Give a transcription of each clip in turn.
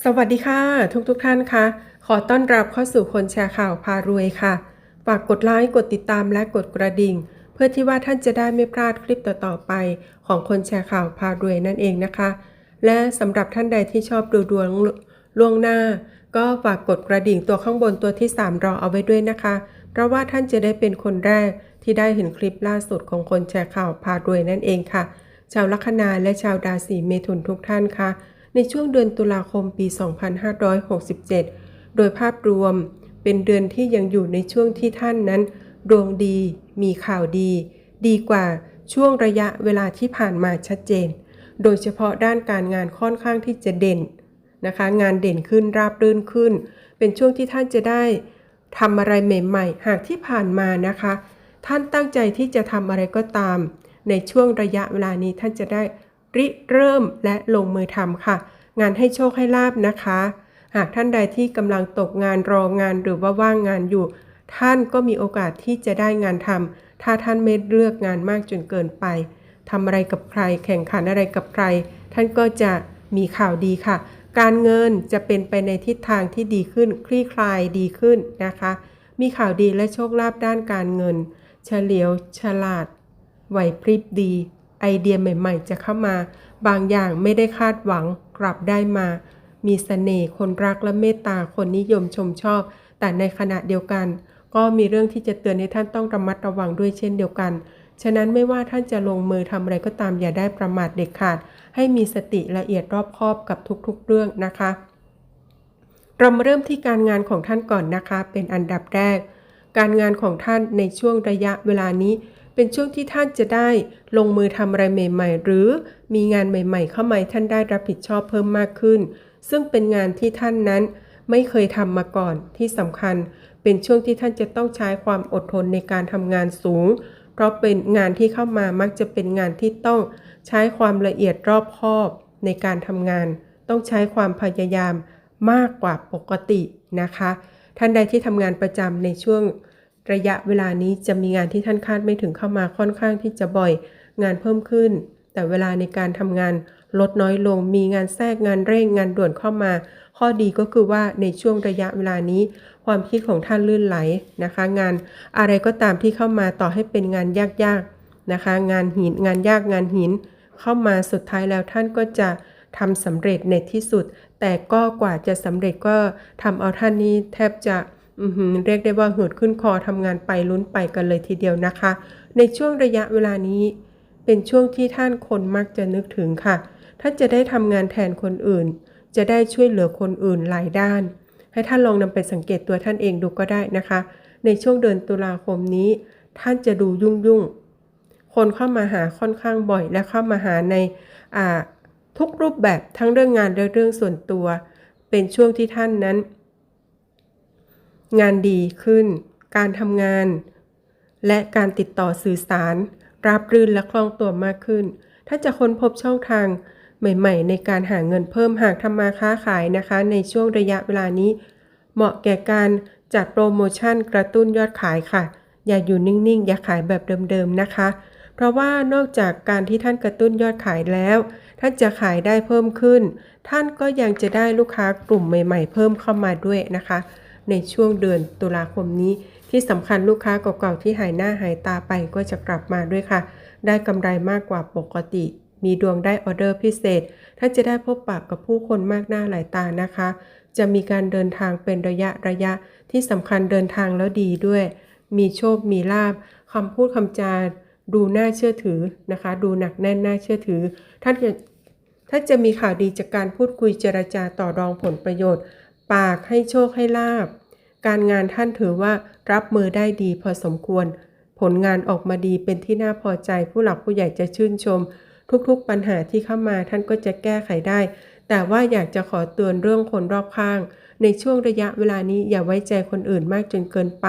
สวัสดีค่ะ ทุกทุกๆท่านคะขอต้อนรับเข้าสู่คนแชร์ข่าวพารวยค่ะ ฝากกดไลค์กดติดตามและกดกระดิ่ง เพื่อที่ว่าท่านจะได้ไม่พลาดคลิปต่อๆไปของคนแชร์ข่าวพารวยนั่นเองนะคะ และสำหรับท่านใดที่ชอบดูดวงล่วงหน้า ก็ฝากกดกระดิ่งตัวข้างบนตัวที่ 3 รอเอาไว้ด้วยนะคะ เพราะว่าท่านจะได้เป็นคนแรกที่ได้เห็นคลิปล่าสุดของคนแชร์ข่าวพารวยนั่นเองค่ะ ชาวลัคนาและชาวราศีเมถุนทุกท่านค่ะ ในช่วงเดือนตุลาคมปี 2567 โดยภาพรวมเป็นเดือนที่ยังอยู่ในช่วงที่ท่านนั้น ดวงดี มีข่าวดี ดีกว่าช่วงระยะเวลาที่ผ่านมาชัดเจน โดยเฉพาะด้านการงานค่อนข้างที่จะเด่นนะคะ งานเด่นขึ้นราบรื่นขึ้น เป็นช่วงที่ท่านจะได้ทำอะไรใหม่ ๆ หากที่ผ่านมานะคะ ท่านตั้งใจที่จะทำอะไรก็ตาม ในช่วงระยะเวลานี้ท่านจะได้ ริเริ่มและลงมือทำค่ะ งานให้โชคให้ลาบนะคะ หากท่านใดที่กำลังตกงานรองานหรือว่าว่างงานอยู่ ท่านก็มีโอกาสที่จะได้งานทำถ้าท่านไม่เลือกงานมากจนเกินไปทำอะไรกับใคร แข่งขันอะไรกับใคร ท่านก็จะมีข่าวดีค่ะ การเงินจะเป็นไปในทิศทางที่ดีขึ้น คลี่คลายดีขึ้นนะคะ มีข่าวดีและโชคลาภด้านการเงิน เฉลียวฉลาดไหวพริบดี ไอเดียใหม่ๆ จะเข้ามา บางอย่างไม่ได้คาดหวังกลับได้มา มีเสน่ห์คนรักและเมตตาคนนิยมชมชอบ แต่ในขณะเดียวกัน ก็มีเรื่องที่จะเตือนให้ท่านต้องระมัดระวังด้วยเช่นเดียวกัน ฉะนั้นไม่ว่าท่านจะลงมือทำอะไรก็ตามอย่าได้ประมาทเด็ดขาด ให้มีสติละเอียดรอบคอบกับทุกๆเรื่องนะคะ เรามาเริ่มที่การงานของท่านก่อนนะคะ เป็นอันดับแรก การงานของท่านในช่วงระยะเวลานี้ เป็นช่วงที่ท่านจะได้ลงมือทำอะไรใหม่ ๆ หรือมีงานใหม่ ๆ เข้ามาท่านได้รับผิดชอบเพิ่มมากขึ้น ซึ่งเป็นงานที่ท่านนั้นไม่เคยทำมาก่อนที่สำคัญ เป็นช่วงที่ท่านจะต้องใช้ความอดทนในการทำงานสูง เพราะเป็นงานที่เข้ามามักจะเป็นงานที่ต้องใช้ความละเอียดรอบคอบในการทำงาน ต้องใช้ความพยายามมากกว่าปกตินะคะ ท่านใดที่ทำงานประจำในช่วง ระยะเวลานี้จะมีงานที่ท่านคาดไม่ถึงเข้ามาค่อนข้างที่จะบ่อย งานเพิ่มขึ้น แต่เวลาในการทำงานลดน้อยลง มีงานแทรกงานเร่งงานด่วนเข้ามา ข้อดีก็คือว่าในช่วงระยะเวลานี้ ความคิดของท่านลื่นไหลนะคะ งานอะไรก็ตามที่เข้ามาต่อให้เป็นงานยากๆนะคะ งานหินงานยากงานหิน เข้ามาสุดท้ายแล้วท่านก็จะทำสำเร็จในที่สุด แต่ก็กว่าจะสำเร็จก็ทำเอาท่านนี้แทบจะ เรียกได้ว่าเหือดขึ้นคอทำงานไปลุ้นไปกันเลยทีเดียวนะคะ ในช่วงระยะเวลานี้ เป็นช่วงที่ท่านคนมักจะนึกถึงค่ะ ท่านจะได้ทำงานแทนคนอื่น จะได้ช่วยเหลือคนอื่นหลายด้าน ให้ท่านลองนำไปสังเกตตัวท่านเองดูก็ได้นะคะ ในช่วงเดือนตุลาคมนี้ ท่านจะดูยุ่งยุ่งๆคนเข้ามาหาค่อนข้างบ่อย และเข้ามาหาในอ่าทุกรูปแบบทั้งเรื่องงานและเรื่องส่วนตัว เป็นช่วงที่ท่านนั้น งานดีขึ้น การทำงาน และการติดต่อสื่อสาร ราบรื่นและคล่องตัวมากขึ้น ถ้าจะค้นพบช่องทางใหม่ ๆ ในการหาเงินเพิ่มหากทำมาค้าขายนะคะ ในช่วงระยะเวลานี้ เหมาะแก่การจัดโปรโมชั่นกระตุ้นยอดขายค่ะ อย่าอยู่นิ่งๆ อย่าขายแบบเดิมๆนะคะ เพราะว่านอกจากการที่ท่านกระตุ้นยอดขายแล้ว ท่านจะขายได้เพิ่มขึ้น ท่านก็ยังจะได้ลูกค้ากลุ่มใหม่ ๆ เพิ่มเข้ามาด้วยนะคะ ในช่วงเดือนตุลาคมนี้ ที่สำคัญลูกค้าเก่าๆที่หายหน้าหายตาไปก็จะกลับมาด้วยค่ะ ได้กำไรมากกว่าปกติ มีดวงได้ออเดอร์พิเศษท่านจะได้พบปะกับผู้คนมากหน้าหลายตานะคะ จะมีการเดินทางเป็นระยะระยะที่สำคัญเดินทางแล้วดีด้วย มีโชคมีลาบคำพูดคำจาดูน่าเชื่อถือนะคะ ดูหนักแน่นน่าเชื่อถือ ท่านจะท่านจะมีข่าวดีจากการพูดคุยเจรจาต่อรองผลประโยชน์ ปากให้โชคให้ลาบ การงานท่านถือว่ารับมือได้ดีพอสมควร ผลงานออกมาดีเป็นที่น่าพอใจ ผู้หลักผู้ใหญ่จะชื่นชม ทุกๆปัญหาที่เข้ามาท่านก็จะแก้ไขได้ แต่ว่าอยากจะขอเตือนเรื่องคนรอบข้าง ในช่วงระยะเวลานี้อย่าไว้ใจคนอื่นมากจนเกินไป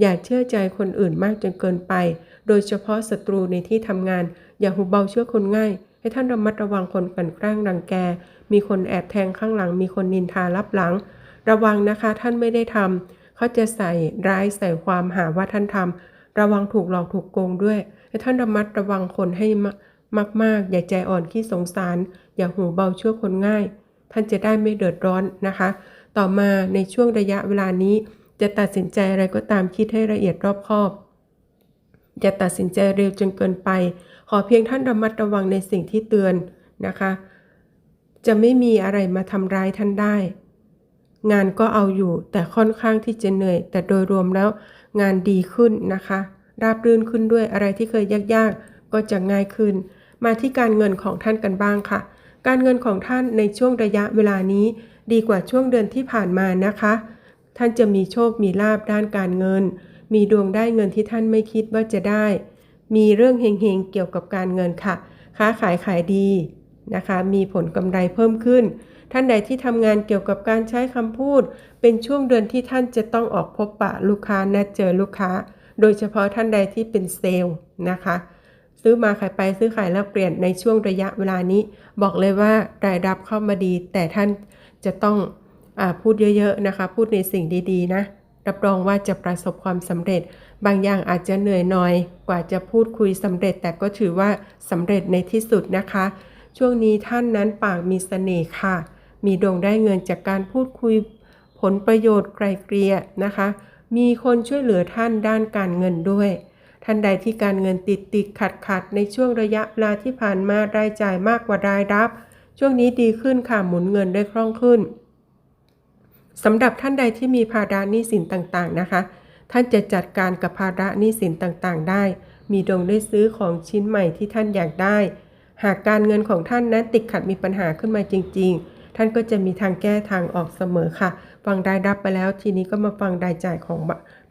อย่าเชื่อใจคนอื่นมากจนเกินไป โดยเฉพาะศัตรูในที่ทำงาน อย่าหูเบาเชื่อคนง่าย ให้ท่านระมัดระวังคนกลั่นแกล้งรังแก มีคนแอบแทงข้างหลัง มีคนนินทารับหลัง ระวังนะคะท่านไม่ได้ทำเขาจะใส่ร้ายใส่ความหาว่าท่านทำระวังถูกหลอกถูกโกงด้วยให้ท่านระมัดระวังคนให้มากมาก ๆ อย่าใจอ่อนขี้สงสาร อย่าหูเบาเชื่อคนง่าย ท่านจะได้ไม่เดือดร้อนนะคะ ต่อมาในช่วงระยะเวลานี้ จะตัดสินใจอะไรก็ตามคิดให้ละเอียดรอบคอบอย่าตัดสินใจเร็วจนเกินไป ขอเพียงท่านระมัดระวังในสิ่งที่เตือนนะคะ จะไม่มีอะไรมาทำร้ายท่านได้ งานก็เอาอยู่แต่ค่อนข้างที่จะเหนื่อย แต่โดยรวมแล้วงานดีขึ้นนะคะ ราบรื่นขึ้นด้วยอะไรที่เคยยากๆ ก็จะง่ายขึ้น มาที่การเงินของท่านกันบ้างค่ะ การเงินของท่านในช่วงระยะเวลานี้ ดีกว่าช่วงเดือนที่ผ่านมานะคะ ท่านจะมีโชคมีลาบด้านการเงิน มีดวงได้เงินที่ท่านไม่คิดว่าจะได้ มีเรื่องเฮงๆเกี่ยวกับการเงินค่ะ ค้าขายขายดี นะคะมีผลกำไรเพิ่มขึ้น ท่านใดที่ทำงานเกี่ยวกับการใช้คำพูด เป็นช่วงเดือนที่ท่านจะต้องออกพบปะลูกค้านัดเจอลูกค้า โดยเฉพาะท่านใดที่เป็นเซลล์นะคะ ซื้อมาขายไปซื้อขายแล้วเปลี่ยนในช่วงระยะเวลานี้ บอกเลยว่ารายรับเข้ามาดี แต่ท่านจะต้องอพูดเยอะๆนะคะ พูดในสิ่งดีๆนะรับรองว่าจะประสบความสำเร็จ บางอย่างอาจจะเหนื่อยหน่อย กว่าจะพูดคุยสำเร็จ แต่ก็ถือว่าสำเร็จในที่สุดนะคะ ช่วงนี้ท่านนั้นปากมีเสน่ห์ค่ะ มีดวงได้เงินจากการพูดคุยผลประโยชน์ไกลเกลี่ยนะคะ มีคนช่วยเหลือท่านด้านการเงินด้วย ท่านใดที่การเงินติดติดขัดขัดในช่วงระยะเวลาที่ผ่านมารายจ่ายมากกว่ารายรับ ช่วงนี้ดีขึ้นค่ะหมุนเงินได้คล่องขึ้นสำหรับท่านใดที่มีภาระหนี้สินต่างๆนะคะ ท่านจะจัดการกับภาระหนี้สินต่างๆ ได้ มีดวงได้ซื้อของชิ้นใหม่ที่ท่านอยากได้ หากการเงินของท่านนั้นติดขัดมีปัญหาขึ้นมาจริง ๆ ท่านก็จะมีทางแก้ทางออกเสมอค่ะ ฟังรายรับไปแล้วทีนี้ก็มาฟังรายจ่ายของ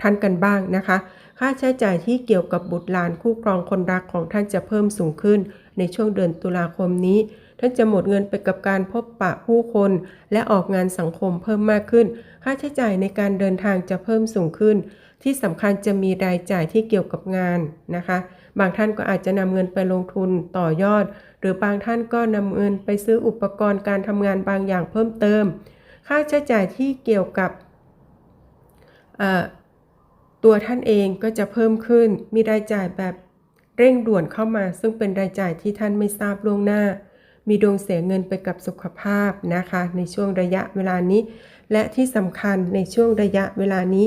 ท่านกันบ้างนะคะ ค่าใช้จ่ายที่เกี่ยวกับบุตรหลานคู่ครองคนรักของท่านจะเพิ่มสูงขึ้น ในช่วงเดือนตุลาคมนี้ ท่านจะหมดเงินไปกับการพบปะผู้คน และออกงานสังคมเพิ่มมากขึ้น ค่าใช้จ่ายในการเดินทางจะเพิ่มสูงขึ้น ที่สำคัญจะมีรายจ่ายที่เกี่ยวกับงานนะคะ บางท่านก็อาจจะนำเงินไปลงทุนต่อยอด หรือบางท่านก็นำเงินไปซื้ออุปกรณ์การทำงานบางอย่างเพิ่มเติม ค่าใช้จ่ายที่เกี่ยวกับตัวท่านเองก็จะเพิ่มขึ้น มีรายจ่ายแบบเร่งด่วนเข้ามา ซึ่งเป็นรายจ่ายที่ท่านไม่ทราบล่วงหน้า มีดวงเสียเงินไปกับสุขภาพนะคะ ในช่วงระยะเวลานี้ และที่สำคัญในช่วงระยะเวลานี้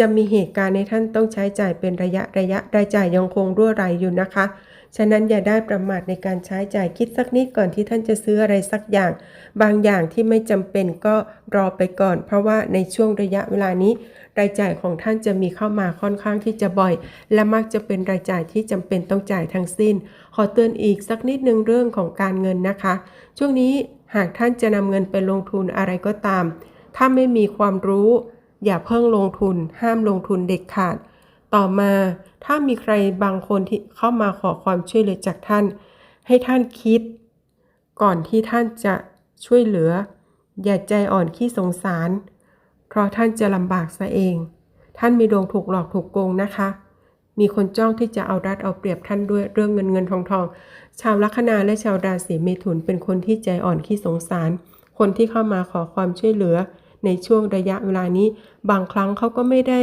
จะมีเหตุการณ์ในท่านต้องใช้จ่ายเป็นระยะระยะรายจ่ายยังคงรั่วไหลอยู่นะคะ ฉะนั้นอย่าได้ประมาทในการใช้จ่ายคิดสักนิดก่อนที่ท่านจะซื้ออะไรสักอย่าง บางอย่างที่ไม่จำเป็นก็รอไปก่อน เพราะว่าในช่วงระยะเวลานี้ รายจ่ายของท่านจะมีเข้ามาค่อนข้างที่จะบ่อย และมักจะเป็นรายจ่ายที่จำเป็นต้องจ่ายทั้งสิ้น ขอเตือนอีกสักนิดนึงเรื่องของการเงินนะคะ ช่วงนี้หากท่านจะนำเงินไปลงทุนอะไรก็ตาม ถ้าไม่มีความรู้ อย่าเพิ่งลงทุน ห้ามลงทุนเด็ดขาด ต่อมาถ้ามีใครบางคนที่เข้ามาขอความช่วยเหลือจากท่าน ให้ท่านคิด ก่อนที่ท่านจะช่วยเหลือ อย่าใจอ่อนขี้สงสาร เพราะท่านจะลำบากซะเอง ท่านมีดวงถูกหลอกถูกโกงนะคะ มีคนจ้องที่จะเอารัดเอาเปรียบท่านด้วยเรื่องเงินเงินทองทอง ชาวลัคนาและชาวราศีเมถุนเป็นคนที่ใจอ่อนขี้สงสาร คนที่เข้ามาขอความช่วยเหลือ ในช่วงระยะเวลานี้ บางครั้งเขาก็ไม่ได้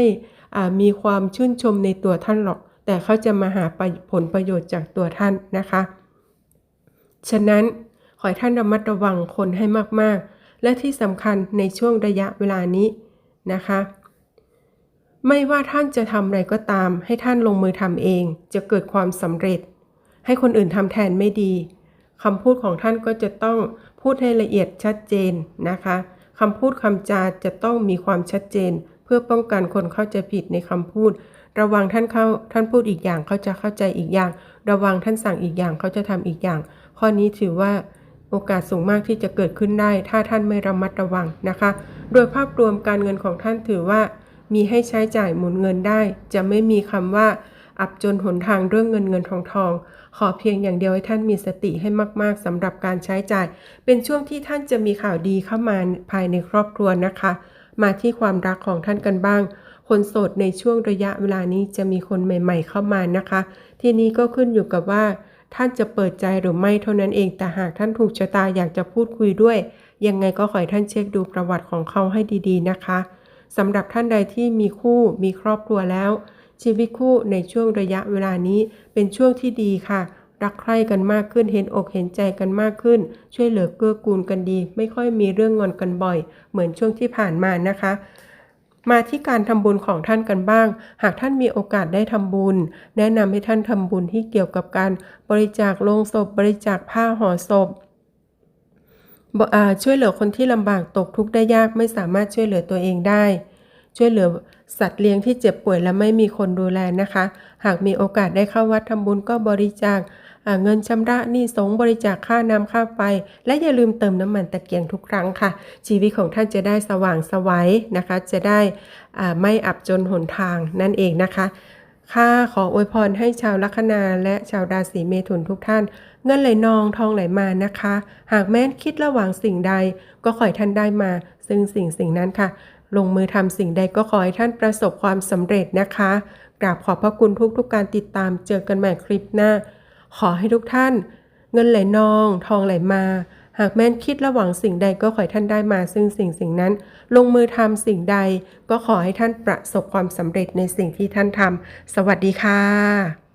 มีความชื่นชมในตัวท่านหรอก แต่เขาจะมาหาผลประโยชน์จากตัวท่านนะคะ ฉะนั้นขอให้ท่านระมัดระวังคนให้มากๆ และที่สำคัญในช่วงระยะเวลานี้นะคะ ไม่ว่าท่านจะทำอะไรก็ตาม ให้ท่านลงมือทำเอง จะเกิดความสำเร็จ ให้คนอื่นทำแทนไม่ดีคำพูดของท่านก็จะต้องพูดให้ละเอียดชัดเจนนะคะ คำพูดคำจาจะต้องมีความชัดเจน เพื่อป้องกันคนเข้าใจผิดในคำพูด ระวังท่านเข้าท่านพูดอีกอย่างเขาจะเข้าใจอีกอย่าง ระวังท่านสั่งอีกอย่างเขาจะทำอีกอย่าง ข้อนี้ถือว่าโอกาสสูงมากที่จะเกิดขึ้นได้ ถ้าท่านไม่ระมัดระวังนะคะ โดยภาพรวมการเงินของท่านถือว่า มีให้ใช้จ่ายหมุนเงินได้ จะไม่มีคำว่า อับจนหนทางเรื่องเงินเงินทองทอง ขอเพียงอย่างเดียวให้ท่านมีสติให้มาก ๆสำหรับการใช้จ่าย เป็นช่วงที่ท่านจะมีข่าวดีเข้ามาภายในครอบครัวนะคะ มาที่ความรักของท่านกันบ้าง คนโสดในช่วงระยะเวลานี้จะมีคนใหม่ ๆ เข้ามานะคะ ที่นี้ก็ขึ้นอยู่กับว่า ท่านจะเปิดใจหรือไม่เท่านั้นเอง แต่หากท่านถูกชะตาอยากจะพูดคุยด้วย ยังไงก็ขอให้ท่านเช็คดูประวัติของเขาให้ดี ๆ นะคะสำหรับท่านใดที่มีคู่มีครอบครัวแล้ว ชีวิตคู่ในช่วงระยะเวลานี้เป็นช่วงที่ดีค่ะ รักใคร่กันมากขึ้นเห็นอกเห็นใจกันมากขึ้น ช่วยเหลือเกื้อกูลกันดี ไม่ค่อยมีเรื่องงอนกันบ่อย เหมือนช่วงที่ผ่านมานะคะมาที่การทำบุญของท่านกันบ้าง หากท่านมีโอกาสได้ทำบุญ แนะนำให้ท่านทำบุญที่เกี่ยวกับการบริจาคโลงศพ บริจาคผ้าห่อศพช่วยเหลือคนที่ลำบากตกทุกข์ได้ยากไม่สามารถช่วยเหลือตัวเองได้ ช่วยเหลือสัตว์เลี้ยงที่เจ็บป่วยและไม่มีคนดูแลนะคะ หากมีโอกาสได้เข้าวัดทำบุญก็บริจาคเงินชำระหนี้สงบริจาคค่าน้ำค่าไฟและอย่าลืมเติมน้ำมันตะเกียงทุกครั้งค่ะ ชีวิตของท่านจะได้สว่างไสวัยนะคะ จะได้ไม่อับจนหนทางนั่นเองนะคะข้าขออวยพรให้ชาวลัคนาและชาวราศีเมถุนทุกท่าน เงินไหลนองทองไหลมานะคะ หากแม้นคิดระหว่างสิ่งใด ก็ขอให้ท่านได้มา ซึ่งสิ่งสิ่งนั้นค่ะ ลงมือทำสิ่งใดก็ขอให้ท่านประสบความสำเร็จนะคะ กราบขอบพระคุณทุกๆกการติดตามเจอกันใหม่คลิปหน้า ขอให้ทุกท่าน เงินไหลนอง ทองไหลมา หากแม้นคิดระหว่างสิ่งใดก็ขอให้ท่านได้มา ซึ่งสิ่งสิ่งนั้น ลงมือทำสิ่งใด ก็ขอให้ท่านประสบความสำเร็จในสิ่งที่ท่านทำสวัสดีค่ะ